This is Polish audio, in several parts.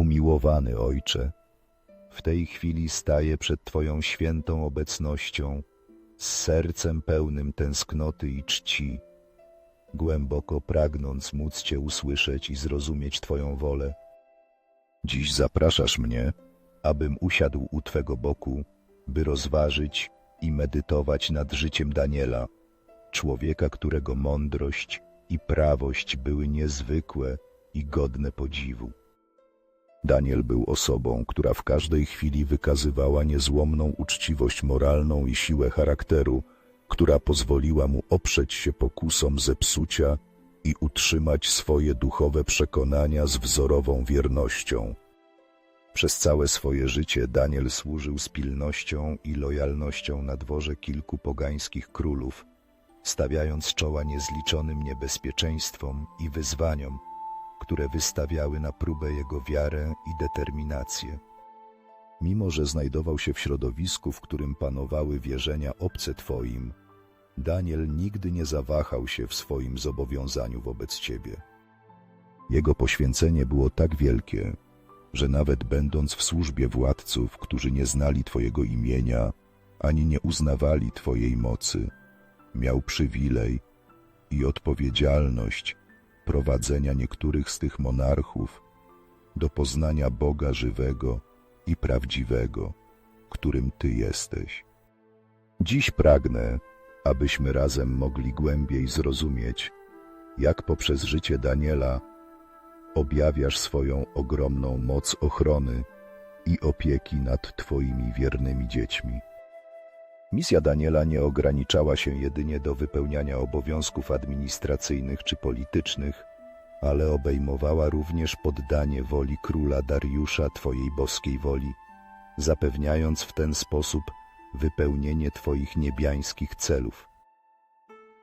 Umiłowany Ojcze, w tej chwili staję przed Twoją świętą obecnością z sercem pełnym tęsknoty i czci, głęboko pragnąc móc Cię usłyszeć i zrozumieć Twoją wolę. Dziś zapraszasz mnie, abym usiadł u Twego boku, by rozważyć i medytować nad życiem Daniela, człowieka, którego mądrość i prawość były niezwykłe i godne podziwu. Daniel był osobą, która w każdej chwili wykazywała niezłomną uczciwość moralną i siłę charakteru, która pozwoliła mu oprzeć się pokusom zepsucia i utrzymać swoje duchowe przekonania z wzorową wiernością. Przez całe swoje życie Daniel służył z pilnością i lojalnością na dworze kilku pogańskich królów, stawiając czoła niezliczonym niebezpieczeństwom i wyzwaniom, które wystawiały na próbę jego wiarę i determinację. Mimo, że znajdował się w środowisku, w którym panowały wierzenia obce Twoim, Daniel nigdy nie zawahał się w swoim zobowiązaniu wobec Ciebie. Jego poświęcenie było tak wielkie, że nawet będąc w służbie władców, którzy nie znali Twojego imienia, ani nie uznawali Twojej mocy, miał przywilej i odpowiedzialność prowadzenia niektórych z tych monarchów do poznania Boga żywego i prawdziwego, którym Ty jesteś. Dziś pragnę, abyśmy razem mogli głębiej zrozumieć, jak poprzez życie Daniela objawiasz swoją ogromną moc ochrony i opieki nad Twoimi wiernymi dziećmi. Misja Daniela nie ograniczała się jedynie do wypełniania obowiązków administracyjnych czy politycznych, ale obejmowała również poddanie woli króla Dariusza Twojej boskiej woli, zapewniając w ten sposób wypełnienie Twoich niebiańskich celów.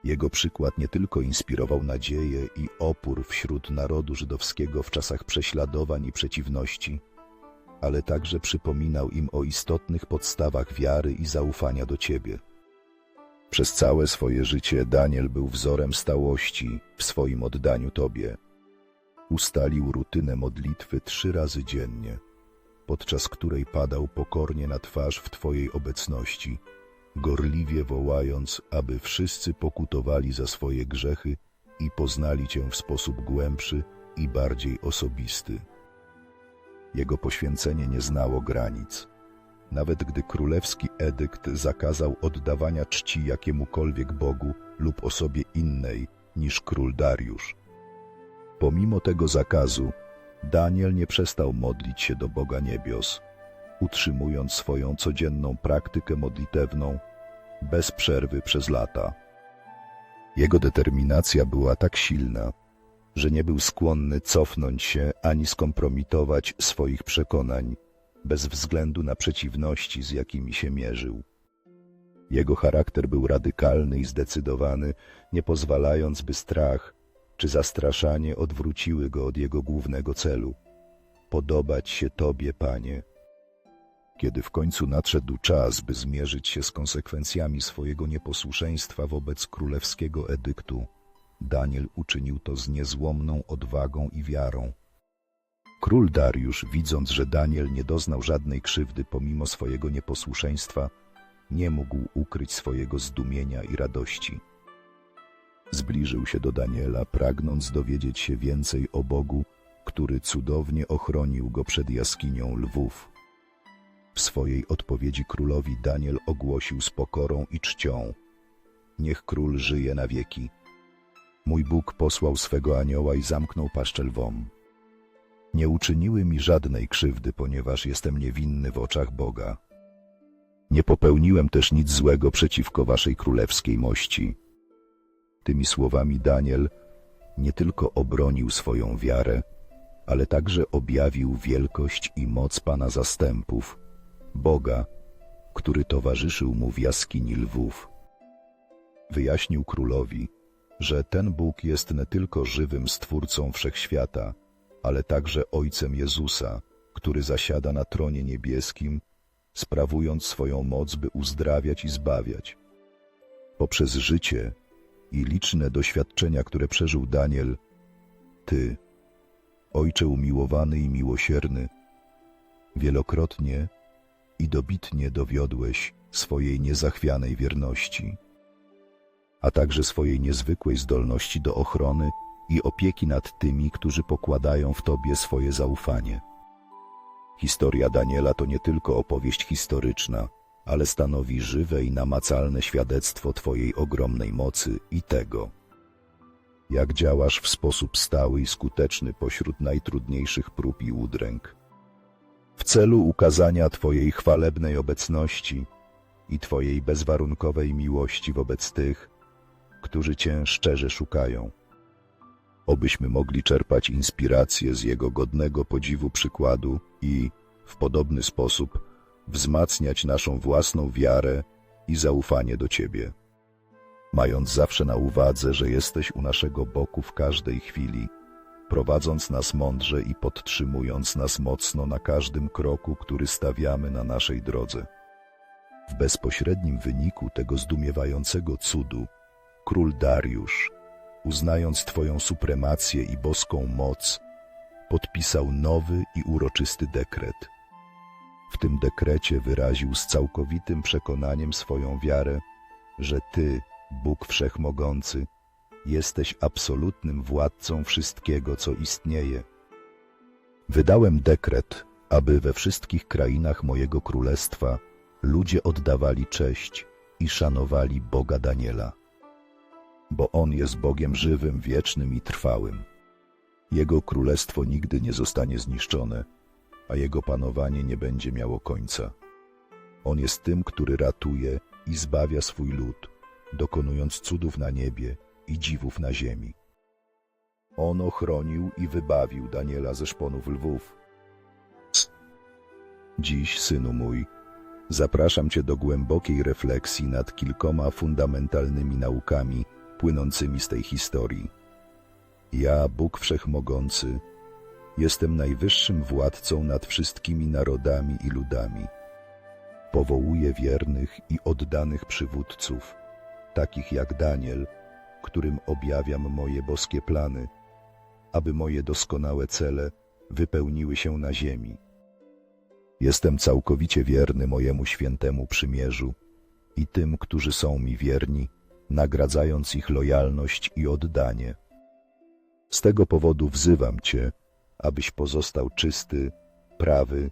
Jego przykład nie tylko inspirował nadzieję i opór wśród narodu żydowskiego w czasach prześladowań i przeciwności, ale także przypominał im o istotnych podstawach wiary i zaufania do Ciebie. Przez całe swoje życie Daniel był wzorem stałości w swoim oddaniu Tobie. Ustalił rutynę modlitwy trzy razy dziennie, podczas której padał pokornie na twarz w Twojej obecności, gorliwie wołając, aby wszyscy pokutowali za swoje grzechy i poznali Cię w sposób głębszy i bardziej osobisty. Jego poświęcenie nie znało granic. Nawet gdy królewski edykt zakazał oddawania czci jakiemukolwiek bogu lub osobie innej niż król Dariusz. Pomimo tego zakazu, Daniel nie przestał modlić się do Boga niebios, utrzymując swoją codzienną praktykę modlitewną bez przerwy przez lata. Jego determinacja była tak silna, że nie był skłonny cofnąć się ani skompromitować swoich przekonań, bez względu na przeciwności, z jakimi się mierzył. Jego charakter był radykalny i zdecydowany, nie pozwalając, by strach czy zastraszanie odwróciły go od jego głównego celu podobać się Tobie, Panie. Kiedy w końcu nadszedł czas, by zmierzyć się z konsekwencjami swojego nieposłuszeństwa wobec królewskiego edyktu, Daniel uczynił to z niezłomną odwagą i wiarą. Król Dariusz, widząc, że Daniel nie doznał żadnej krzywdy pomimo swojego nieposłuszeństwa, nie mógł ukryć swojego zdumienia i radości. Zbliżył się do Daniela, pragnąc dowiedzieć się więcej o Bogu, który cudownie ochronił go przed jaskinią lwów. W swojej odpowiedzi królowi Daniel ogłosił z pokorą i czcią: Niech król żyje na wieki. Mój Bóg posłał swego anioła i zamknął paszczę lwom. Nie uczyniły mi żadnej krzywdy, ponieważ jestem niewinny w oczach Boga. Nie popełniłem też nic złego przeciwko waszej królewskiej mości. Tymi słowami Daniel nie tylko obronił swoją wiarę, ale także objawił wielkość i moc Pana zastępów, Boga, który towarzyszył mu w jaskini lwów. Wyjaśnił królowi, że ten Bóg jest nie tylko żywym Stwórcą Wszechświata, ale także Ojcem Jezusa, który zasiada na tronie niebieskim, sprawując swoją moc, by uzdrawiać i zbawiać. Poprzez życie i liczne doświadczenia, które przeżył Daniel, Ty, Ojcze umiłowany i miłosierny, wielokrotnie i dobitnie dowiodłeś swojej niezachwianej wierności, a także swojej niezwykłej zdolności do ochrony i opieki nad tymi, którzy pokładają w Tobie swoje zaufanie. Historia Daniela to nie tylko opowieść historyczna, ale stanowi żywe i namacalne świadectwo Twojej ogromnej mocy i tego, jak działasz w sposób stały i skuteczny pośród najtrudniejszych prób i udręk. W celu ukazania Twojej chwalebnej obecności i Twojej bezwarunkowej miłości wobec tych, którzy Cię szczerze szukają. Obyśmy mogli czerpać inspirację z Jego godnego podziwu przykładu i, w podobny sposób, wzmacniać naszą własną wiarę i zaufanie do Ciebie. Mając zawsze na uwadze, że jesteś u naszego boku w każdej chwili, prowadząc nas mądrze i podtrzymując nas mocno na każdym kroku, który stawiamy na naszej drodze. W bezpośrednim wyniku tego zdumiewającego cudu, król Dariusz, uznając Twoją supremację i boską moc, podpisał nowy i uroczysty dekret. W tym dekrecie wyraził z całkowitym przekonaniem swoją wiarę, że Ty, Bóg Wszechmogący, jesteś absolutnym władcą wszystkiego, co istnieje. Wydałem dekret, aby we wszystkich krainach mojego królestwa ludzie oddawali cześć i szanowali Boga Daniela. Bo On jest Bogiem żywym, wiecznym i trwałym. Jego królestwo nigdy nie zostanie zniszczone, a Jego panowanie nie będzie miało końca. On jest tym, który ratuje i zbawia swój lud, dokonując cudów na niebie i dziwów na ziemi. On ochronił i wybawił Daniela ze szponów lwów. Dziś, synu mój, zapraszam cię do głębokiej refleksji nad kilkoma fundamentalnymi naukami płynącymi z tej historii. Ja, Bóg Wszechmogący, jestem najwyższym władcą nad wszystkimi narodami i ludami. Powołuję wiernych i oddanych przywódców, takich jak Daniel, którym objawiam moje boskie plany, aby moje doskonałe cele wypełniły się na ziemi. Jestem całkowicie wierny mojemu świętemu przymierzu i tym, którzy są mi wierni, nagradzając ich lojalność i oddanie. Z tego powodu wzywam Cię, abyś pozostał czysty, prawy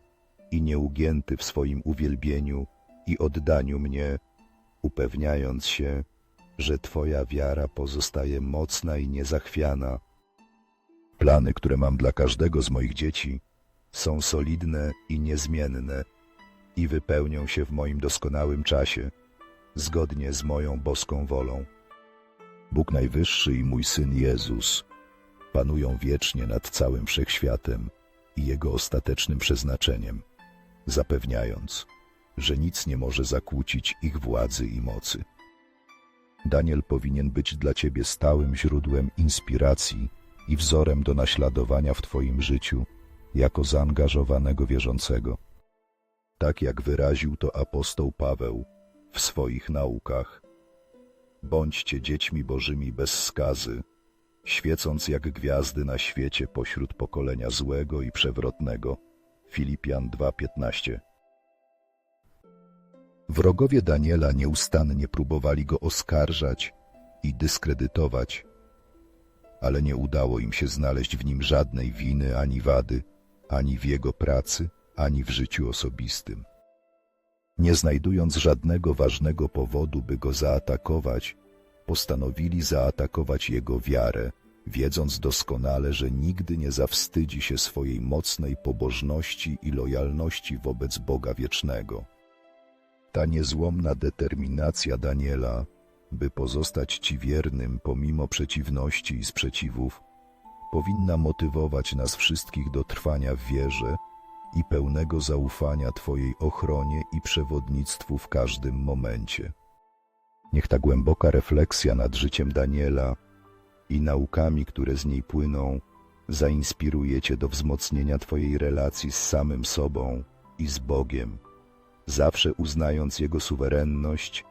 i nieugięty w swoim uwielbieniu i oddaniu mnie, upewniając się, że Twoja wiara pozostaje mocna i niezachwiana. Plany, które mam dla każdego z moich dzieci, są solidne i niezmienne i wypełnią się w moim doskonałym czasie, zgodnie z moją boską wolą. Bóg Najwyższy i mój Syn Jezus panują wiecznie nad całym wszechświatem i jego ostatecznym przeznaczeniem, zapewniając, że nic nie może zakłócić ich władzy i mocy. Daniel powinien być dla Ciebie stałym źródłem inspiracji i wzorem do naśladowania w Twoim życiu jako zaangażowanego wierzącego. Tak jak wyraził to apostoł Paweł w swoich naukach. Bądźcie dziećmi bożymi bez skazy, świecąc jak gwiazdy na świecie pośród pokolenia złego i przewrotnego. Filipian 2:15 Wrogowie Daniela nieustannie próbowali go oskarżać i dyskredytować, ale nie udało im się znaleźć w nim żadnej winy ani wady, ani w jego pracy, ani w życiu osobistym. Nie znajdując żadnego ważnego powodu, by go zaatakować, postanowili zaatakować jego wiarę, wiedząc doskonale, że nigdy nie zawstydzi się swojej mocnej pobożności i lojalności wobec Boga Wiecznego. Ta niezłomna determinacja Daniela, by pozostać Ci wiernym pomimo przeciwności i sprzeciwów, powinna motywować nas wszystkich do trwania w wierze i pełnego zaufania Twojej ochronie i przewodnictwu w każdym momencie. Niech ta głęboka refleksja nad życiem Daniela i naukami, które z niej płyną, zainspiruje Cię do wzmocnienia Twojej relacji z samym sobą i z Bogiem zawsze uznając Jego suwerenność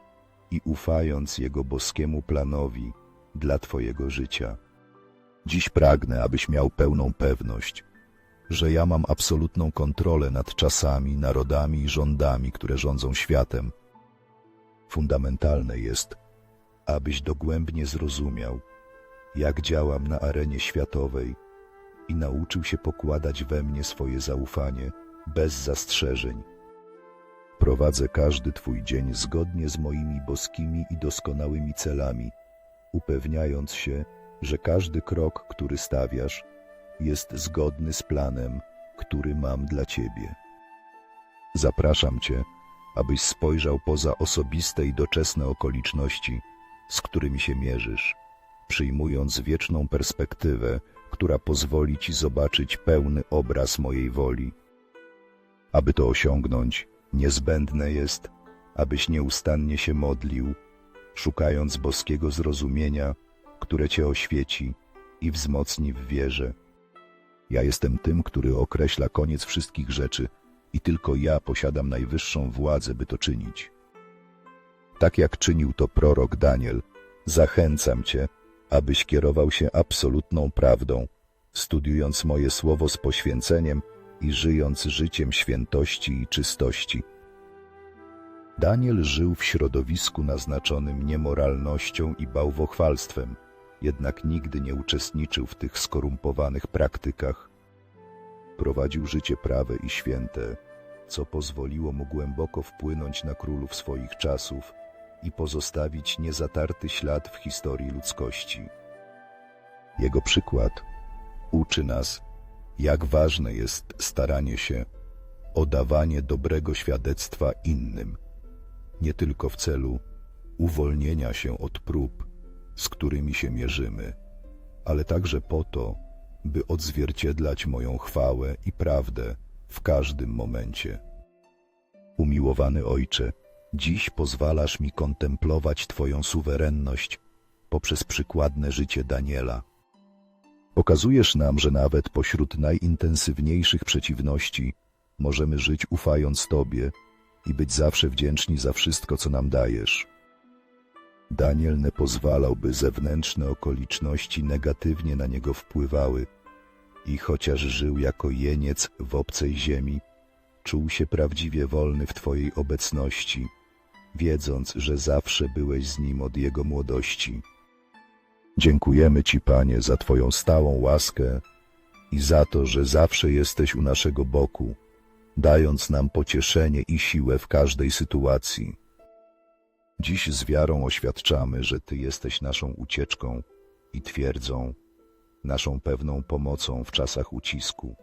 i ufając Jego boskiemu planowi dla Twojego życia. Dziś pragnę, abyś miał pełną pewność, że ja mam absolutną kontrolę nad czasami, narodami i rządami, które rządzą światem. Fundamentalne jest, abyś dogłębnie zrozumiał, jak działam na arenie światowej i nauczył się pokładać we mnie swoje zaufanie bez zastrzeżeń. Prowadzę każdy Twój dzień zgodnie z moimi boskimi i doskonałymi celami, upewniając się, że każdy krok, który stawiasz, jest zgodny z planem, który mam dla Ciebie. Zapraszam Cię, abyś spojrzał poza osobiste i doczesne okoliczności, z którymi się mierzysz, przyjmując wieczną perspektywę, która pozwoli Ci zobaczyć pełny obraz mojej woli. Aby to osiągnąć, niezbędne jest, abyś nieustannie się modlił, szukając boskiego zrozumienia, które Cię oświeci i wzmocni w wierze. Ja jestem tym, który określa koniec wszystkich rzeczy i tylko ja posiadam najwyższą władzę, by to czynić. Tak jak czynił to prorok Daniel, zachęcam Cię, abyś kierował się absolutną prawdą, studiując moje słowo z poświęceniem i żyjąc życiem świętości i czystości. Daniel żył w środowisku naznaczonym niemoralnością i bałwochwalstwem, jednak nigdy nie uczestniczył w tych skorumpowanych praktykach. Prowadził życie prawe i święte, co pozwoliło mu głęboko wpłynąć na królów swoich czasów i pozostawić niezatarty ślad w historii ludzkości. Jego przykład uczy nas, jak ważne jest staranie się o dawanie dobrego świadectwa innym, nie tylko w celu uwolnienia się od prób, z którymi się mierzymy, ale także po to, by odzwierciedlać moją chwałę i prawdę w każdym momencie. Umiłowany Ojcze, dziś pozwalasz mi kontemplować Twoją suwerenność poprzez przykładne życie Daniela. Pokazujesz nam, że nawet pośród najintensywniejszych przeciwności możemy żyć ufając Tobie i być zawsze wdzięczni za wszystko, co nam dajesz. Daniel nie pozwalał, by zewnętrzne okoliczności negatywnie na niego wpływały i chociaż żył jako jeniec w obcej ziemi, czuł się prawdziwie wolny w Twojej obecności, wiedząc, że zawsze byłeś z nim od jego młodości. Dziękujemy Ci, Panie, za Twoją stałą łaskę i za to, że zawsze jesteś u naszego boku, dając nam pocieszenie i siłę w każdej sytuacji. Dziś z wiarą oświadczamy, że Ty jesteś naszą ucieczką i twierdzą, naszą pewną pomocą w czasach ucisku.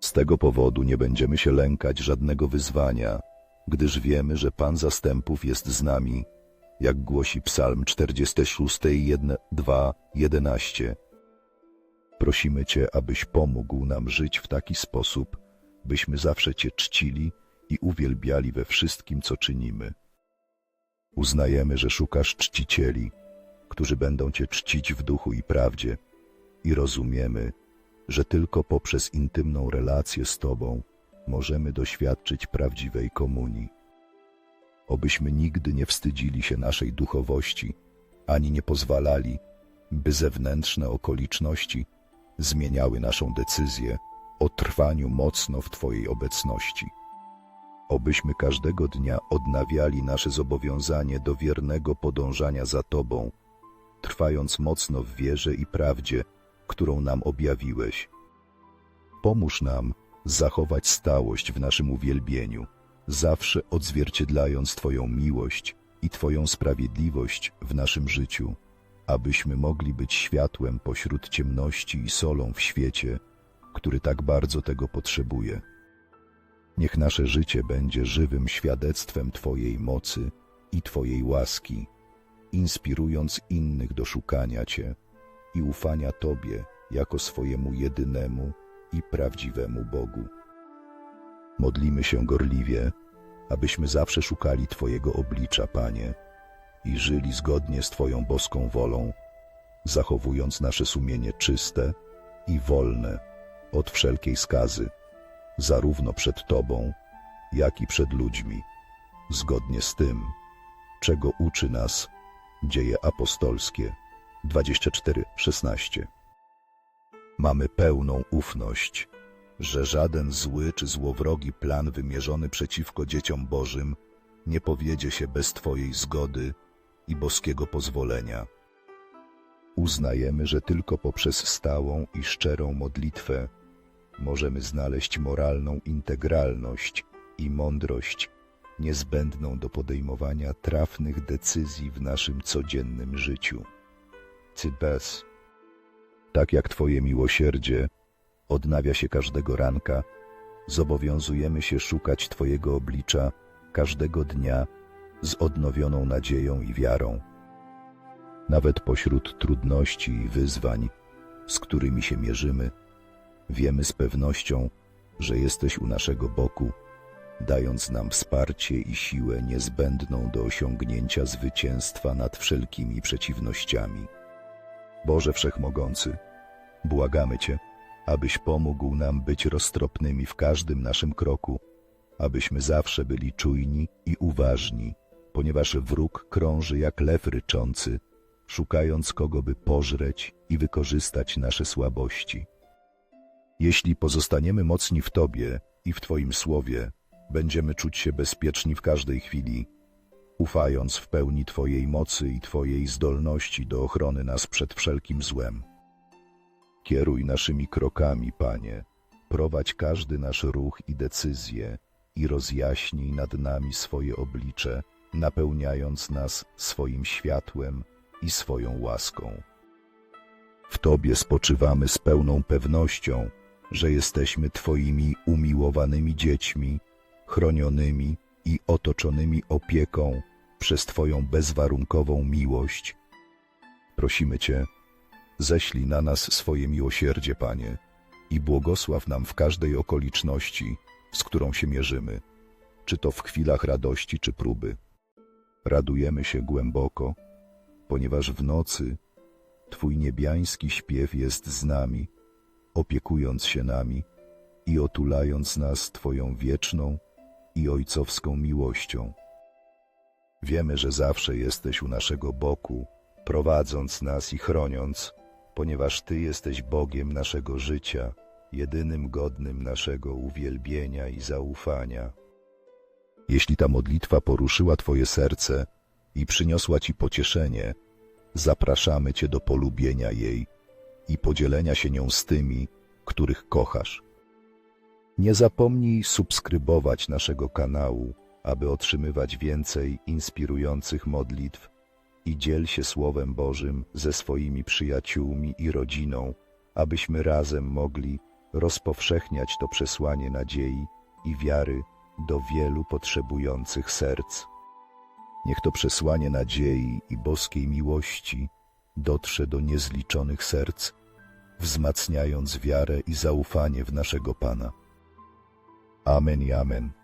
Z tego powodu nie będziemy się lękać żadnego wyzwania, gdyż wiemy, że Pan zastępów jest z nami, jak głosi Psalm 46, 1, 2, 11. Prosimy Cię, abyś pomógł nam żyć w taki sposób, byśmy zawsze Cię czcili i uwielbiali we wszystkim, co czynimy. Uznajemy, że szukasz czcicieli, którzy będą Cię czcić w duchu i prawdzie i rozumiemy, że tylko poprzez intymną relację z Tobą możemy doświadczyć prawdziwej komunii. Obyśmy nigdy nie wstydzili się naszej duchowości, ani nie pozwalali, by zewnętrzne okoliczności zmieniały naszą decyzję o trwaniu mocno w Twojej obecności. Obyśmy każdego dnia odnawiali nasze zobowiązanie do wiernego podążania za Tobą, trwając mocno w wierze i prawdzie, którą nam objawiłeś. Pomóż nam zachować stałość w naszym uwielbieniu, zawsze odzwierciedlając Twoją miłość i Twoją sprawiedliwość w naszym życiu, abyśmy mogli być światłem pośród ciemności i solą w świecie, który tak bardzo tego potrzebuje. Niech nasze życie będzie żywym świadectwem Twojej mocy i Twojej łaski, inspirując innych do szukania Cię i ufania Tobie jako swojemu jedynemu i prawdziwemu Bogu. Modlimy się gorliwie, abyśmy zawsze szukali Twojego oblicza, Panie, i żyli zgodnie z Twoją boską wolą, zachowując nasze sumienie czyste i wolne od wszelkiej skazy, zarówno przed Tobą, jak i przed ludźmi, zgodnie z tym, czego uczy nas Dzieje Apostolskie 24:16. mamy pełną ufność, że żaden zły czy złowrogi plan wymierzony przeciwko dzieciom Bożym nie powiedzie się bez Twojej zgody i boskiego pozwolenia. Uznajemy, że tylko poprzez stałą i szczerą modlitwę możemy znaleźć moralną integralność i mądrość niezbędną do podejmowania trafnych decyzji w naszym codziennym życiu. Cybes, tak jak Twoje miłosierdzie odnawia się każdego ranka, zobowiązujemy się szukać Twojego oblicza każdego dnia z odnowioną nadzieją i wiarą. Nawet pośród trudności i wyzwań, z którymi się mierzymy, wiemy z pewnością, że jesteś u naszego boku, dając nam wsparcie i siłę niezbędną do osiągnięcia zwycięstwa nad wszelkimi przeciwnościami. Boże Wszechmogący, błagamy Cię, abyś pomógł nam być roztropnymi w każdym naszym kroku, abyśmy zawsze byli czujni i uważni, ponieważ wróg krąży jak lew ryczący, szukając kogo by pożreć i wykorzystać nasze słabości. Jeśli pozostaniemy mocni w Tobie i w Twoim słowie, będziemy czuć się bezpieczni w każdej chwili, ufając w pełni Twojej mocy i Twojej zdolności do ochrony nas przed wszelkim złem. Kieruj naszymi krokami, Panie, prowadź każdy nasz ruch i decyzję i rozjaśnij nad nami swoje oblicze, napełniając nas swoim światłem i swoją łaską. W Tobie spoczywamy z pełną pewnością, że jesteśmy Twoimi umiłowanymi dziećmi, chronionymi i otoczonymi opieką przez Twoją bezwarunkową miłość. Prosimy Cię, ześlij na nas swoje miłosierdzie, Panie, i błogosław nam w każdej okoliczności, z którą się mierzymy, czy to w chwilach radości czy próby. Radujemy się głęboko, ponieważ w nocy Twój niebiański śpiew jest z nami, opiekując się nami i otulając nas Twoją wieczną i ojcowską miłością. Wiemy, że zawsze jesteś u naszego boku, prowadząc nas i chroniąc, ponieważ Ty jesteś Bogiem naszego życia, jedynym godnym naszego uwielbienia i zaufania. Jeśli ta modlitwa poruszyła Twoje serce i przyniosła Ci pocieszenie, zapraszamy Cię do polubienia jej i podzielenia się nią z tymi, których kochasz. Nie zapomnij subskrybować naszego kanału, aby otrzymywać więcej inspirujących modlitw i dziel się Słowem Bożym ze swoimi przyjaciółmi i rodziną, abyśmy razem mogli rozpowszechniać to przesłanie nadziei i wiary do wielu potrzebujących serc. Niech to przesłanie nadziei i boskiej miłości dotrze do niezliczonych serc, wzmacniając wiarę i zaufanie w naszego Pana. Amen i amen.